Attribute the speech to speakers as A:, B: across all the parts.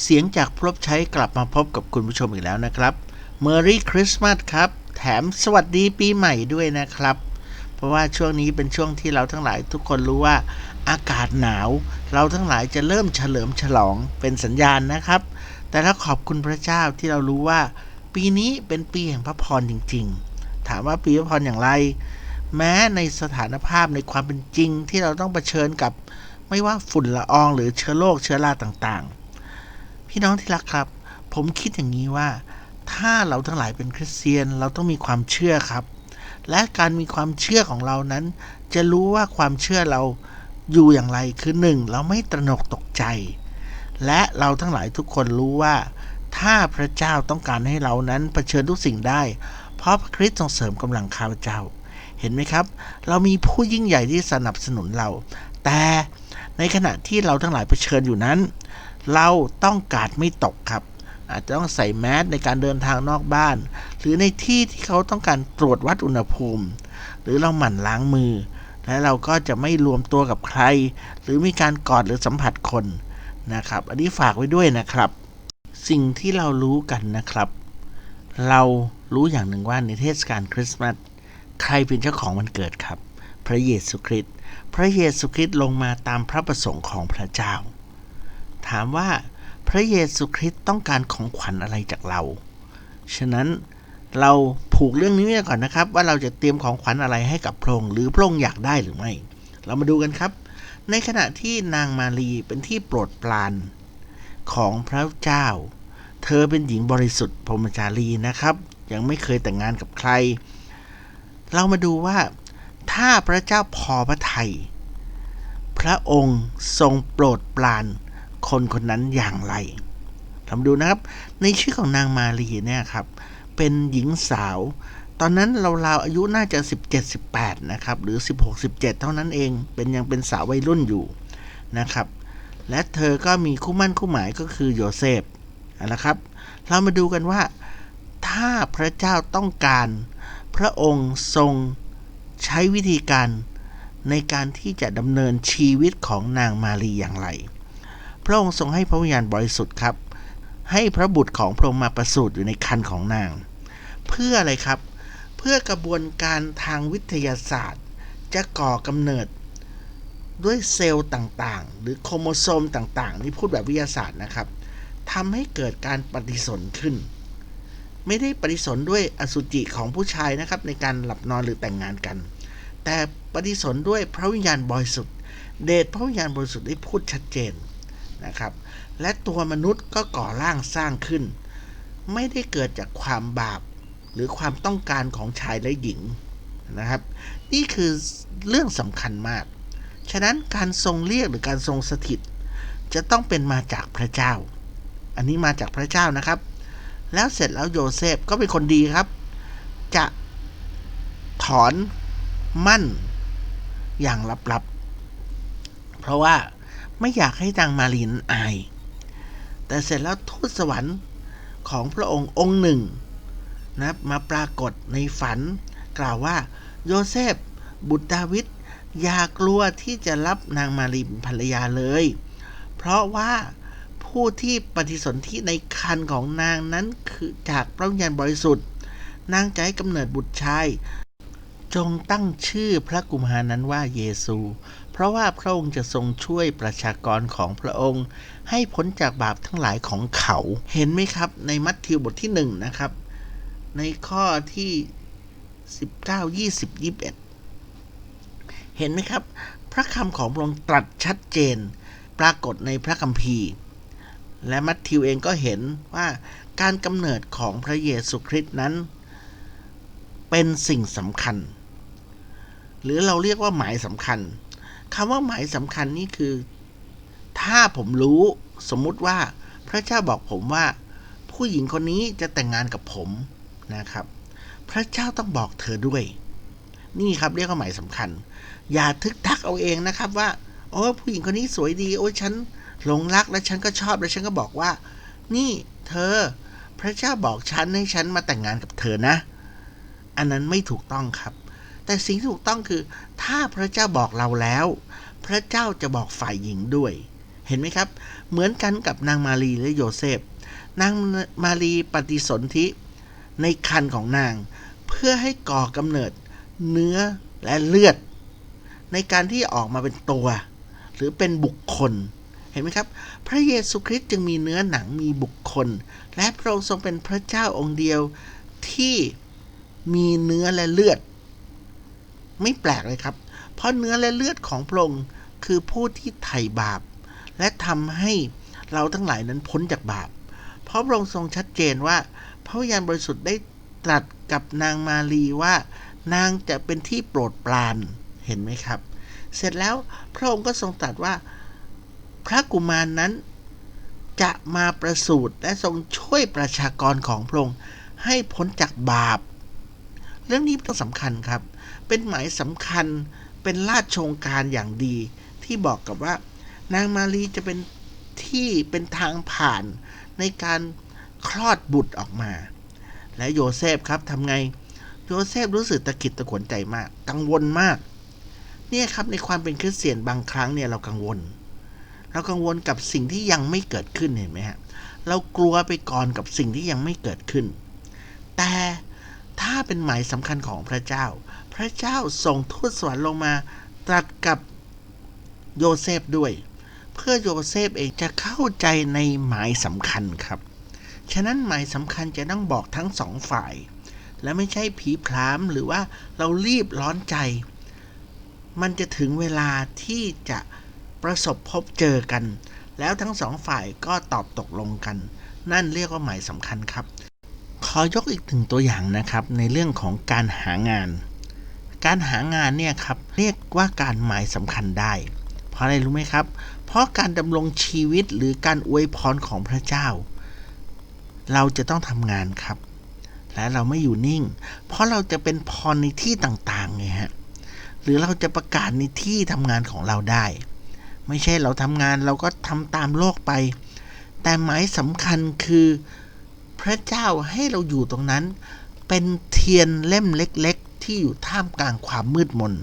A: เสียงจากพรบใช้กลับมาพบกับคุณผู้ชมอีกแล้วนะครับ Merry Christmas ครับ แถมสวัสดีปีใหม่ด้วยนะครับ เพราะว่าช่วงนี้เป็นช่วงที่เราทั้งหลายทุกคนรู้ว่าอากาศหนาว เราทั้งหลายจะเริ่มเฉลิมฉลองเป็นสัญญาณนะครับ แต่ถ้าขอบคุณพระเจ้าที่เรารู้ว่า ปีนี้เป็นปีแห่งพระพรจริง ๆ ถามว่าปีพระพรอย่างไร แม้ในสถานภาพในความเป็นจริงที่เราต้องเผชิญกับไม่ว่าฝุ่นละอองหรือเชื้อโรคเชื้อราต่างๆ พี่น้องที่รักครับ ผมคิดอย่างนี้ว่า ถ้าเราทั้งหลายเป็นคริสเตียนเราต้องมีความเชื่อครับ และการมีความเชื่อของเรานั้น จะรู้ว่าความเชื่อเราอยู่อย่างไรคือหนึ่งเราไม่ตระหนกตกใจ และเราทั้งหลายทุกคนรู้ว่า ถ้าพระเจ้าต้องการให้เรานั้นเผชิญทุกสิ่งได้ เพราะพระคริสต์ทรงเสริมกำลังข้าพเจ้า เห็นไหมครับ เรามีผู้ยิ่งใหญ่ที่สนับสนุนเรา แต่ในขณะที่เราทั้งหลายเผชิญอยู่นั้น เราต้องการไม่ตกครับ อาจจะต้องใส่แมสในการเดินทางนอกบ้าน หรือในที่ที่เขาต้องการตรวจวัดอุณหภูมิ หรือเราหมั่นล้างมือ และเราก็จะไม่รวมตัวกับใคร หรือมีการกอดหรือสัมผัสคนนะครับ อันนี้ฝากไว้ด้วยนะครับ สิ่งที่เรารู้กันนะครับ เรารู้อย่างหนึ่งว่าในเทศกาลคริสต์มาสใครเป็นเจ้าของวันเกิดครับ พระเยซูคริสต์พระเยซูคริสต์ลงมาตามพระประสงค์ของพระเจ้า ถามว่า พระเยซูคริสต์ต้องการของขวัญอะไรจากเรา ฉะนั้นเราผูกเรื่องนี้ไว้ก่อนนะครับ ว่าเราจะเตรียมของขวัญอะไรให้กับพระองค์หรือพระองค์อยากได้หรือไม่ เรามาดูกันครับ ในขณะที่นางมารีเป็นที่โปรดปรานของพระเจ้า เธอเป็นหญิงบริสุทธิ์พรหมจารีนะครับ ยังไม่เคยแต่งงานกับใคร เรามาดูว่า ถ้าพระเจ้าพอพระทัยพระองค์ทรงโปรดปราน คนคนนั้นอย่างไรทำดูนะครับ ในชื่อของนางมารีเนี่ยครับ เป็นหญิงสาว ตอนนั้นเราราวๆอายุน่าจะ 17-18 นะครับ หรือ 16-17 เท่านั้นเอง เป็นยังเป็นสาววัยรุ่นอยู่นะครับ และเธอก็มีคู่มั่นคู่หมายก็คือโยเซฟนะครับ เรามาดูกันว่า ถ้าพระเจ้าต้องการ พระองค์ทรงใช้วิธีการในการที่จะดำเนินชีวิตของนางมารีอย่างไร พระองค์ทรงให้พระวิญญาณบริสุทธิ์ครับ ให้พระบุตรของพระองค์มาประสูติอยู่ในคันของนาง เพื่ออะไรครับ เพื่อกระบวนการทางวิทยาศาสตร์ จะก่อกำเนิดด้วยเซลล์ต่างๆ หรือโครโมโซมต่างๆ นี่พูดแบบวิทยาศาสตร์นะครับทำให้เกิดการปฏิสนธิขึ้น ไม่ได้ปฏิสนธิด้วยอสุจิของผู้ชายนะครับ ในการหลับนอนหรือแต่งงานกัน แต่ปฏิสนธิด้วยพระวิญญาณบริสุทธิ์เดชพระวิญญาณบริสุทธิ์ได้พูดชัดเจน นะครับ และตัวมนุษย์ก็ก่อร่างสร้างขึ้น ไม่ได้เกิดจากความบาปหรือความต้องการของชายและหญิงนะครับ นี่คือเรื่องสำคัญมาก ฉะนั้นการทรงเรียกหรือการทรงสถิต จะต้องเป็นมาจากพระเจ้า อันนี้มาจากพระเจ้านะครับ แล้วเสร็จแล้วโยเซฟก็เป็นคนดีครับ จะถอนมั่นอย่างลับๆ เพราะว่า ไม่อยากให้นางมารีนอาย แต่เสร็จแล้วทูตสวรรค์ของพระองค์องค์หนึ่งนะมาปรากฏในฝัน กล่าวว่า โยเซฟ บุตรดาวิดอย่ากลัวที่จะรับนางมารีเป็นภรรยาเลย เพราะว่าผู้ที่ปฏิสนธิในคันของนางนั้นคือจากพระวิญญาณบริสุทธิ์ นางจะให้กำเนิดบุตรชายจงตั้งชื่อพระกุมารนั้นว่าเยซู เพราะว่าพระองค์จะทรงช่วยประชากรของพระองค์ ให้พ้นจากบาปทั้งหลายของเขา เห็นไหมครับ ในมัทธิวบทที่หนึ่งนะครับ ในข้อที่ 19 20 21 เห็นไหมครับ พระคำของพระองค์ตรัสชัดเจน ปรากฏในพระคัมภีร์ และมัทธิวเองก็เห็นว่าการกำเนิดของพระเยซูคริสต์นั้น เป็นสิ่งสำคัญ หรือเราเรียกว่าหมายสำคัญ คำว่าหมายสำคัญนี่คือ ถ้าผมรู้สมมุติว่าพระเจ้าบอกผมว่า ผู้หญิงคนนี้จะแต่งงานกับผมนะครับ พระเจ้าต้องบอกเธอด้วย นี่ครับเรียกว่าหมายสำคัญ อย่าทึกทักเอาเองนะครับว่าโอ้ผู้หญิงคนนี้สวยดี โอ้ฉันหลงรักและฉันก็ชอบและฉันก็บอกว่า นี่เธอ พระเจ้าบอกฉันให้ฉันมาแต่งงานกับเธอนะ อันนั้นไม่ถูกต้องครับ แต่สิ่งที่ถูกต้องคือ ถ้าพระเจ้าบอกเราแล้ว พระเจ้าจะบอกฝ่ายหญิงด้วย เห็นไหมครับ เหมือนกันกับนางมารีและโยเซฟ นางมารีปฏิสนธิในคันของนาง เพื่อให้ก่อกำเนิดเนื้อและเลือด ในการที่ออกมาเป็นตัว หรือเป็นบุคคลเห็นไหมครับ พระเยซูคริสต์จึงมีเนื้อหนังมีบุคคล และพระองค์ทรงเป็นพระเจ้าองค์เดียวที่มีเนื้อและเลือด ไม่แปลกเลยครับ เพราะเนื้อและเลือดของพระองค์คือผู้ที่ไถ่บาป และทำให้เราทั้งหลายนั้นพ้นจากบาป เพราะพระองค์ทรงชัดเจนว่า พระวิญญาณบริสุทธิ์ได้ตรัสกับนางมารีว่า นางจะเป็นที่โปรดปรานเห็นไหมครับ เสร็จแล้วพระองค์ก็ทรงตรัสว่า พระกุมารนนั้นจะมาประสูติและทรงช่วยประชากรของพระองค์ให้พ้นจากบาป เรื่องนี้ต้องสำคัญครับ เป็นหมายสำคัญเป็นราชโองการอย่างดี ที่บอกกับว่านางมารีจะเป็นที่เป็นทางผ่านในการคลอดบุตรออกมา และโยเซฟครับทำไง โยเซฟรู้สึกตะกิดตะขวนใจมาก กังวลมาก เนี่ยครับในความเป็นคริสเตียนบางครั้งเนี่ยเรากังวล เรากังวลกับสิ่งที่ยังไม่เกิดขึ้นเห็นไหมฮะเรากลัวไปก่อนกับสิ่งที่ยังไม่เกิดขึ้น แต่ ถ้าเป็นหมายสำคัญของพระเจ้า พระเจ้าส่งทูตสวรรค์ลงมา ตรัสกับโยเซฟด้วย เพื่อโยเซฟเองจะเข้าใจในหมายสำคัญครับ ฉะนั้นหมายสำคัญจะต้องบอกทั้งสองฝ่าย และไม่ใช่ผีพรามหรือว่าเรารีบร้อนใจ มันจะถึงเวลาที่จะประสบพบเจอกัน แล้วทั้งสองฝ่ายก็ตอบตกลงกัน นั่นเรียกว่าหมายสำคัญครับ ขอยกอีกหนึ่งตัวอย่างนะครับในเรื่องของการหางาน การหางานเนี่ยครับเรียกว่าการหมายสำคัญได้ เพราะอะไรรู้ไหมครับ เพราะการดำรงชีวิตหรือการอวยพรของพระเจ้า เราจะต้องทำงานครับ และเราไม่อยู่นิ่ง เพราะเราจะเป็นพรในที่ต่างๆไงฮะหรือเราจะประกาศในที่ทำงานของเราได้ ไม่ใช่เราทำงานเราก็ทำตามโลกไป แต่หมายสำคัญคือ ระเจ้าให้เราอยู่ตรงนั้น เป็นเทียนเล่มเล็กๆ ที่อยู่ท่ามกลางความมืดมน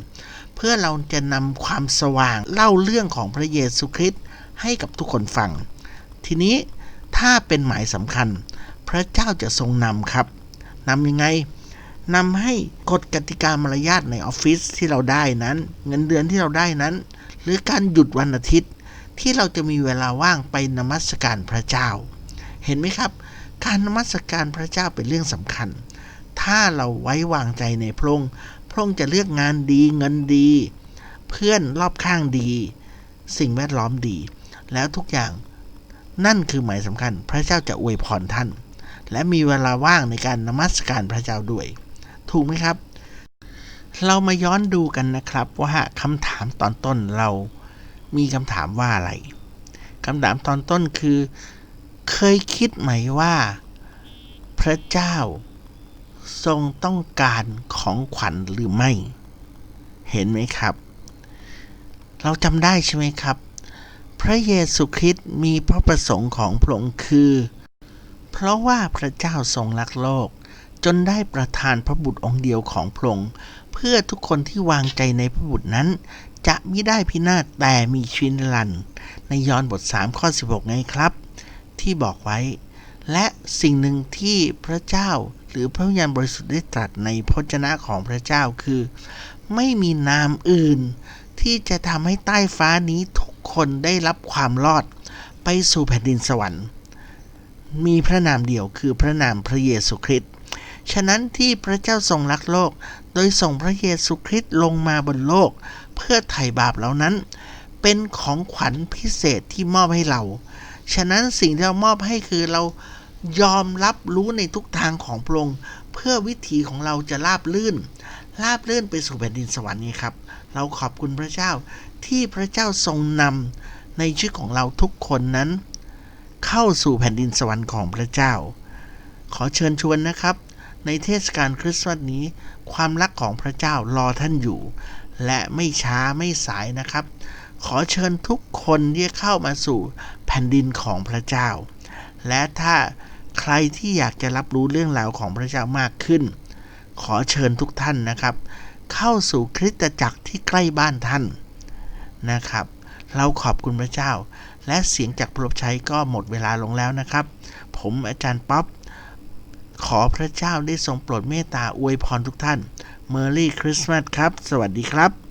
A: เพื่อเราจะนำความสว่างเล่าเรื่องของพระเยซูคริสต์ให้กับทุกคนฟัง ทีนี้ถ้าเป็นหมายสำคัญ พระเจ้าจะทรงนำครับนำยังไงนำให้กฎกติกามารยาทในออฟฟิศที่เราได้นั้น เงินเดือนที่เราได้นั้น หรือการหยุดวันอาทิตย์ที่เราจะมีเวลาว่างไปนมัสการพระเจ้า เห็นไหมครับ การนมัสการพระเจ้าเป็นเรื่องสำคัญ ถ้าเราไว้วางใจในพระองค์ พระองค์จะเลือกงานดีเงินดี เพื่อนรอบข้างดี สิ่งแวดล้อมดี แล้วทุกอย่างนั่นคือหมายสำคัญ พระเจ้าจะอวยพรท่าน และมีเวลาว่างในการนมัสการพระเจ้าด้วย ถูกไหมครับ เรามาย้อนดูกันนะครับว่าคำถามตอนต้นเรามีคำถามว่าอะไรคำถามตอนต้นคือ เคยคิดไหมว่า พระเจ้า ทรงต้องการของขวัญหรือไม่ เห็นไหมครับ เราจำได้ใช่ไหมครับ พระเยซูคริสต์มีพระประสงค์ของพระองค์คือ เพราะว่าพระเจ้าทรงรักโลก จนได้ประทานพระบุตรองค์เดียวของพระองค์เพื่อทุกคนที่วางใจในพระบุตรนั้น จะไม่ได้พินาศแต่มีชีวิตนิรันดร์ในยอห์นบท 3 ข้อ 16 ไงครับ ที่บอกไว้ และสิ่งหนึ่งที่พระเจ้าหรือพระวิญญาณบริสุทธิ์ได้ตรัสในพจนะของพระเจ้าคือ ไม่มีนามอื่น ที่จะทำให้ใต้ฟ้านี้ทุกคนได้รับความรอดไปสู่แผ่นดินสวรรค์ มีพระนามเดียวคือพระนามพระเยซูคริสต์ฉะนั้นที่พระเจ้าทรงรักโลก โดยส่งพระเยซูคริสต์ลงมาบนโลก เพื่อไถ่บาปเหล่านั้น เป็นของขวัญพิเศษที่มอบให้เรา ฉะนั้นสิ่งที่เรามอบให้คือเรายอมรับรู้ในทุกทางของพระองค์เพื่อวิถีของเราจะราบลื่นราบลื่นไปสู่แผ่นดินสวรรค์นี้ครับ เราขอบคุณพระเจ้าที่พระเจ้าทรงนำในชีวิตของเราทุกคนนั้น เข้าสู่แผ่นดินสวรรค์ของพระเจ้า ขอเชิญชวนนะครับ ในเทศกาลคริสต์มาสนี้ ความรักของพระเจ้ารอท่านอยู่ และไม่ช้าไม่สายนะครับ ขอเชิญทุกคนที่เข้ามาสู่แผ่นดินของพระเจ้า และถ้าใครที่อยากจะรับรู้เรื่องราวของพระเจ้ามากขึ้น ขอเชิญทุกท่านนะครับ เข้าสู่คริสตจักรที่ใกล้บ้านท่านนะครับ เราขอบคุณพระเจ้า และเสียงจากผู้รับใช้ก็หมดเวลาลงแล้วนะครับ ผมอาจารย์ป๊อปขอพระเจ้าได้ทรงโปรดเมตตาอวยพรทุกท่าน Merry Christmas ครับ สวัสดีครับ